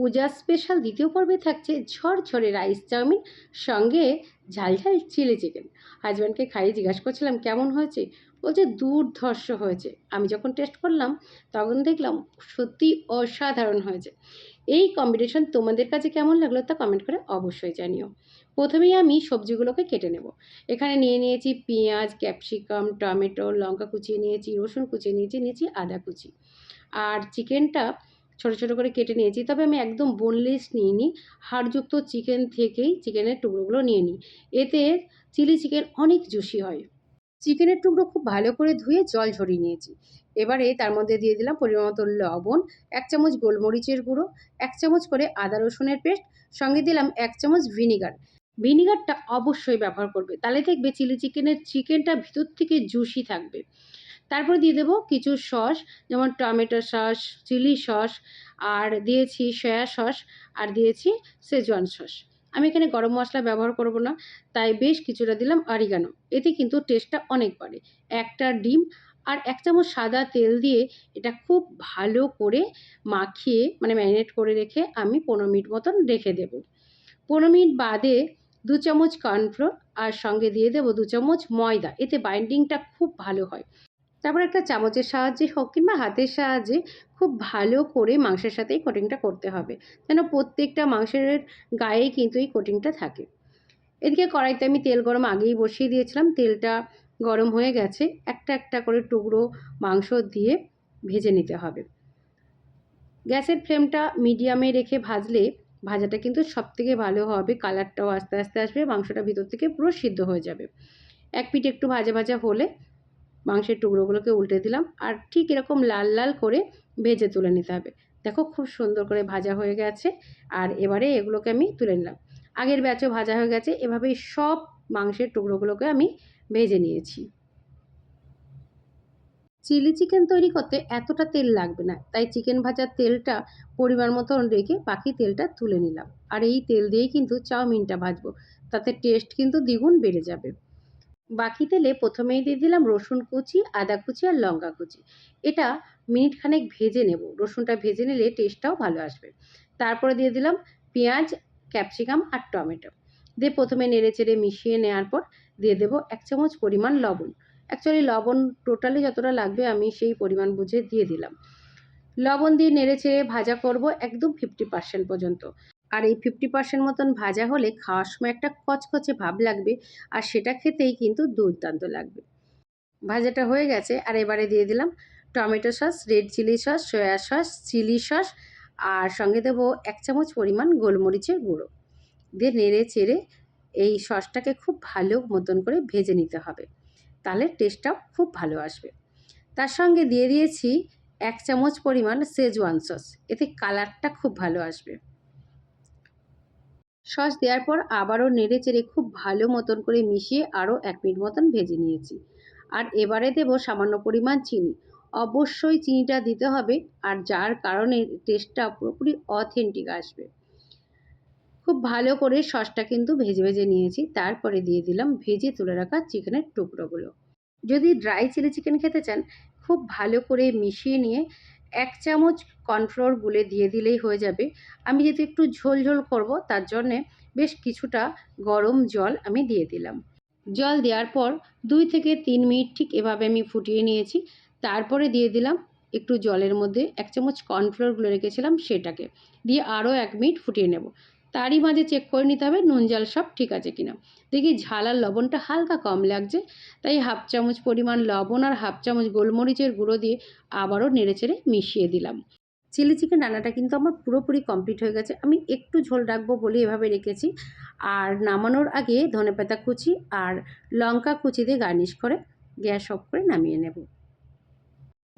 পূজা special দ্বিতীয় পর্বে থাকছে ঝরঝরে রাইস চাউমিন সঙ্গে ঝাল ঝাল চিলি চিকেন হাজব্যান্ডকে খাইয়ে জিজ্ঞাসা করছিলাম, কেমন হয়েছে? বলছে, দুর্ধর্ষ হয়েছে। আমি যখন টেস্ট করলাম, তখন দেখলাম সত্যি অসাধারণ হয়েছে। এই কম্বিনেশন তোমাদের কাছে কেমন লাগল তা কমেন্ট করে অবশ্যই জানিও। প্রথমেই আমি সবজিগুলোকে কেটে নেব। এখানে নিয়ে নিয়েছি পেঁয়াজ ক্যাপসিকাম টমেটো, লঙ্কা কুচিয়ে নিয়েছি, রসুন কুচিয়ে নিয়েছি নিয়েছি আদা কুচি। আর চিকেনটা ছোট ছোট করে কেটে নিয়েছি। তবে আমি একদম বোনলেস নিয়ে নিই হাড়যুক্ত চিকেন থেকেই চিকেনের টুকরোগুলো নিয়ে নিই। এতে চিলি চিকেন অনেক জুসি হয়। চিকেনের টুকরো খুব ভালো করে ধুয়ে জল ঝরিয়ে নিয়েছি। এবারে তার মধ্যে দিয়ে দিলাম পরিমাণ মতো লবণ, এক চামচ গোলমরিচের গুঁড়ো, এক চামচ করে আদা রসুনের পেস্ট, সঙ্গে দিলাম এক চামচ ভিনিগার ভিনিগারটা অবশ্যই ব্যবহার করবে। তাহলে দেখবে চিলি চিকেনের চিকেনটা ভিতর থেকে জুসি থাকবে। তারপর দিয়ে দেবো কিছু সস, যেমন টমেটো সস, চিলি সস, আর দিয়েছি সয়া সস, আর দিয়েছি সেজওয়ান সস। আমি এখানে গরম মশলা ব্যবহার করব না, তাই বেশ কিছুটা দিলাম অরিগানো। এতে কিন্তু টেস্টটা অনেক বাড়ে। একটা ডিম আর এক চামচ সাদা তেল দিয়ে এটা খুব ভালো করে মাখিয়ে মানে ম্যারিনেট করে রেখে আমি পনেরো মিনিট মতন রেখে দেবো। পনেরো মিনিট বাদে দু চামচ কর্নফ্লোর, আর সঙ্গে দিয়ে দেবো দু চামচ ময়দা। এতে বাইন্ডিংটা খুব ভালো হয়। তারপর একটা চামচের সাহায্যে হোক কিংবা হাতের সাহায্যে খুব ভালো করে মাংসের সাথে এই কোটিংটা করতে হবে। যেন প্রত্যেকটা মাংসের গায়ে কিন্তু এই কোটিংটা থাকে। এদিকে কড়াইতে আমি তেল গরম আগেই বসিয়ে দিয়েছিলাম। তেলটা গরম হয়ে গেছে। একটা একটা করে টুকরো মাংস দিয়ে ভেজে নিতে হবে। গ্যাসের ফ্লেমটা মিডিয়ামে রেখে ভাজলে ভাজাটা কিন্তু সব থেকে ভালো হবে। কালারটাও আস্তে আস্তে আসবে। মাংসটা ভিতর থেকে পুরো সিদ্ধ হয়ে যাবে। এক পিঠ একটু ভাজা ভাজা হলে মাংসের টুকরোগুলোকে উল্টে দিলাম আর ঠিক এরকম লাল লাল করে ভেজে তুলে নিতে হবে। দেখো খুব সুন্দর করে ভাজা হয়ে গেছে আর এবারে এগুলোকে আমি তুলে নিলাম। আগের ব্যাচও ভাজা হয়ে গেছে, এভাবেই সব মাংসের টুকরোগুলোকে আমি ভেজে নিয়েছি। চিলি চিকেন তৈরি করতে এতটা তেল লাগবে না, তাই চিকেন ভাজার তেলটা পরিমাণ মতন রেখে বাকি তেলটা তুলে নিলাম। আর এই তেল দিয়েই কিন্তু চাউমিনটা ভাজবো, তাতে টেস্ট কিন্তু দ্বিগুণ বেড়ে যাবে। বাকি তেলে প্রথমেই দিয়ে দিলাম রসুন কুচি, আদা কুচি আর লঙ্কা কুচি। এটা মিনিট খানেক ভেজে নেব। রসুনটা ভেজে নিলে টেস্টটাও ভালো আসবে। তারপরে দিয়ে দিলাম পেঁয়াজ, ক্যাপসিকাম আর টমেটো। দিয়ে প্রথমে নেড়ে চেড়ে মিশিয়ে নেওয়ার পর দিয়ে দেবো এক চামচ পরিমাণ লবণ। অ্যাকচুয়ালি লবণ টোটালি যতটা লাগবে আমি সেই পরিমাণ বুঝে দিয়ে দিলাম। লবণ দিয়ে নেড়ে চেড়ে ভাজা করব একদম ফিফটি পার্সেন্ট পর্যন্ত। আর এই ফিফটি পার্সেন্ট মতন ভাজা হলে খাওয়ার সময় একটা কচকচে ভাব লাগবে আর সেটা খেতেই কিন্তু দুর্দান্ত লাগবে। ভাজাটা হয়ে গেছে, আর এবারে দিয়ে দিলাম tomato sauce red chili sauce soya sauce chili sauce আর সঙ্গে দেবো এক চামচ পরিমাণ গোলমরিচের গুঁড়ো। দিয়ে নেড়ে চেড়ে এই সসটাকে খুব ভালো মতন করে ভেজে নিতে হবে, তাহলে টেস্টটাও খুব ভালো আসবে। তার সঙ্গে দিয়ে দিয়েছি এক চামচ পরিমাণ সেজওয়ান সস এতে কালারটা খুব ভালো আসবে। সস দেওয়ার পর আবারও নেড়ে চেড়ে খুব ভালো মতন করে মিশিয়ে আরও এক মিনিট মতন ভেজে নিয়েছি। আর এবারে দেব সামান্য পরিমাণ চিনি। অবশ্যই চিনিটা দিতে হবে আর যার কারণে টেস্টটা পুরোপুরি অথেন্টিক আসবে। খুব ভালো করে সসটা কিন্তু ভেজে ভেজে নিয়েছি। তারপরে দিয়ে দিলাম ভেজে তুলে রাখা চিকেনের টুকরোগুলো। যদি ড্রাই চিলি চিকেন খেতে চান, খুব ভালো করে মিশিয়ে নিয়ে এক চামচ কর্নফ্লোর গুলে দিয়ে দিলেই হয়ে যাবে। আমি যেহেতু একটু ঝোল ঝোল করব, তার জন্যে বেশ কিছুটা গরম জল আমি দিয়ে দিলাম। জল দেওয়ার পর দুই থেকে তিন মিনিট ঠিক এভাবে আমি ফুটিয়ে নিয়েছি। তারপরে দিয়ে দিলাম একটু জলের মধ্যে এক চামচ কর্নফ্লোর গুলে রেখেছিলাম সেটাকে। দিয়ে আরও এক মিনিট ফুটিয়ে নেব। তারই মাঝে চেক করে নিতে হবে, নুন জল সব ঠিক আছে কিনা। দেখি ঝাল আর লবণটা হালকা কম লাগছে, তাই হাফ চামচ পরিমাণ লবণ আর হাফ চামচ গোলমরিচের গুঁড়ো দিয়ে আবারও নেড়েচেড়ে মিশিয়ে দিলাম। চিলি চিকেন রান্নাটা কিন্তু আমার পুরোপুরি কমপ্লিট হয়ে গেছে, আমি একটু ঝোল রাখব বলে এভাবে রেখেছি। আর নামানোর আগে ধনেপাতা কুচি আর লঙ্কা কুচি দিয়ে গার্নিশ করে গ্যাস অফ করে নামিয়ে নেব।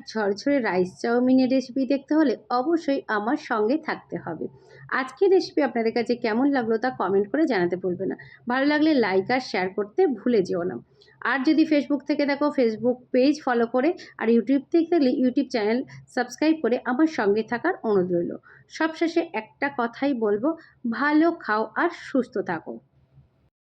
ঝরঝরে রাইস চাউমিনের রেসিপি দেখতে হলে অবশ্যই আমার সঙ্গে থাকতে হবে। আজকের রেসিপি আপনাদের কাছে কেমন লাগল তা কমেন্ট করে জানাতে ভুলবে না। ভালো লাগলে লাইক আর শেয়ার করতে ভুলে যেও না। আর যদি ফেসবুক থেকে দেখো ফেসবুক পেজ ফলো করে আর ইউটিউব থেকে দেখলে ইউটিউব চ্যানেল সাবস্ক্রাইব করে আমার সঙ্গে থাকার অনুরোধ রইল। সবশেষে একটা কথাই বলব, ভালো খাও আর সুস্থ থাকো।